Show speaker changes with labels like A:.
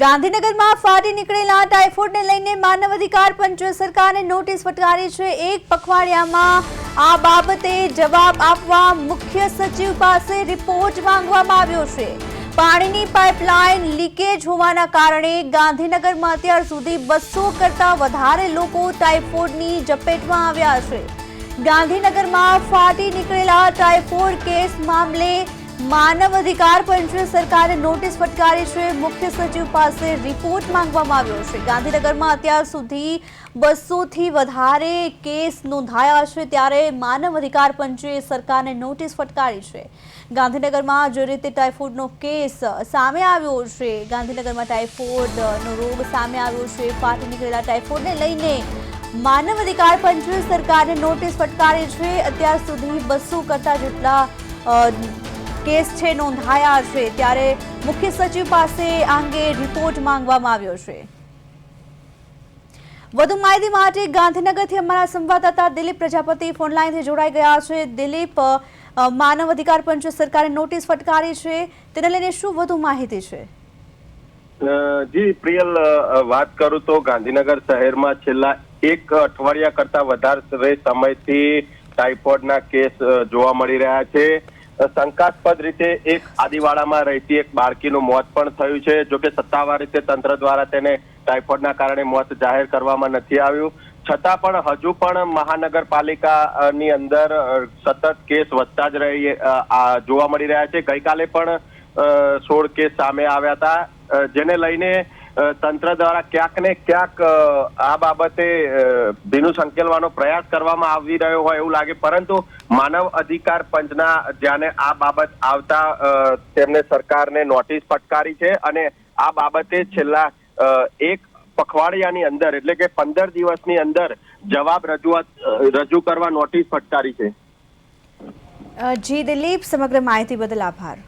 A: ગાંધીનગરમાં ફાટી નીકળેલા ટાઇફોઇડને લઈને માનવ અધિકાર પંચે સરકારને નોટિસ ફટકારી છે. એક પખવાડિયામાં આ બાબતે જવાબ આપવા મુખ્ય સચિવ પાસે રિપોર્ટ માંગવામાં આવ્યો છે. પાણીની પાઇપલાઇન લીકેજ હોવાના કારણે ગાંધીનગરમાં અત્યાર સુધી બસો કરતા વધારે લોકો ટાઇફોઇડની ઝપેટમાં આવ્યા છે. ગાંધીનગરમાં ફાટી નીકળેલા ટાઇફોઇડ કેસ મામલે માનવ અધિકાર પંચ સરકારે નોટિસ ફટકારી છે. મુખ્ય સચિવ પાસે રિપોર્ટ માંગવામાં આવ્યો છે. ગાંધીનગરમાં અત્યાર સુધી બસોથી વધારે કેસ નોંધાયા છે. ત્યારે માનવ અધિકાર પંચે સરકારને નોટિસ ફટકારી છે. ગાંધીનગરમાં જે રીતે ટાઇફોઇડનો કેસ સામે આવ્યો છે. ગાંધીનગરમાં ટાઇફોઇડનો રોગ સામે આવ્યો છે. ફાટી નીકળેલા ટાઇફોઇડને લઈને માનવ અધિકાર પંચે સરકારને નોટિસ ફટકારી છે. અત્યાર સુધી બસો કરતા જેટલા કેસ છે, નોંધાયા છે, ત્યારે મુખ્ય સચિવ પાસે અંગે રિપોર્ટ માંગવામાં આવ્યો છે. વધુ માહિતી માટે ગાંધીનગરથી અમારા સંવાદદાતા દિલીપ પ્રજાપતિ ફોનલાઈનથી જોડાઈ ગયા છે. દિલીપ માનવ અધિકાર પંચે સરકારે નોટિસ ફટકારી છે. તેને લઈને શું વધુ માહિતી છે?
B: જી, પ્રિયલ વાત કરું તો ગાંધીનગર શહેરમાં છેલ્લા એક અઠવાડિયા કરતા વધારે સમયથી ટાઇફોઇડના કેસ જોવા મળી રહ્યા છે. શંકાસ્પદ રીતે એક આદિવાડામાં રહેતી એક બાળકીનું મોત પણ થયું છે. જો કે સત્તાવાર રીતે તંત્ર દ્વારા તેને ટાઇફોઇડના કારણે મોત જાહેર કરવામાં નથી આવ્યું. છતાં પણ હજુ પણ મહાનગરપાલિકાની અંદર સતત કેસ વધતા જ રહી જોવા મળી રહ્યા છે. ગઈકાલે પણ સોળ કેસ સામે આવ્યા હતા. જેને લઈને તંત્ર દ્વારા ક્યાંક ને ક્યાંક આ બાબતે ભીનું સંકેલવાનો પ્રયાસ કરવામાં આવી રહ્યો હોય એવું લાગે. પરંતુ માનવ અધિકાર પંચના ધ્યાને આ બાબત આવતા તેમને સરકારને નોટિસ ફટકારી છે અને આ બાબતે છેલ્લા એક પખવાડિયાની અંદર, એટલે કે પંદર દિવસની અંદર જવાબ રજૂઆત રજૂ કરવા નોટિસ ફટકારી છે.
A: જી દિલીપ, સમગ્ર માહિતી બદલ આભાર.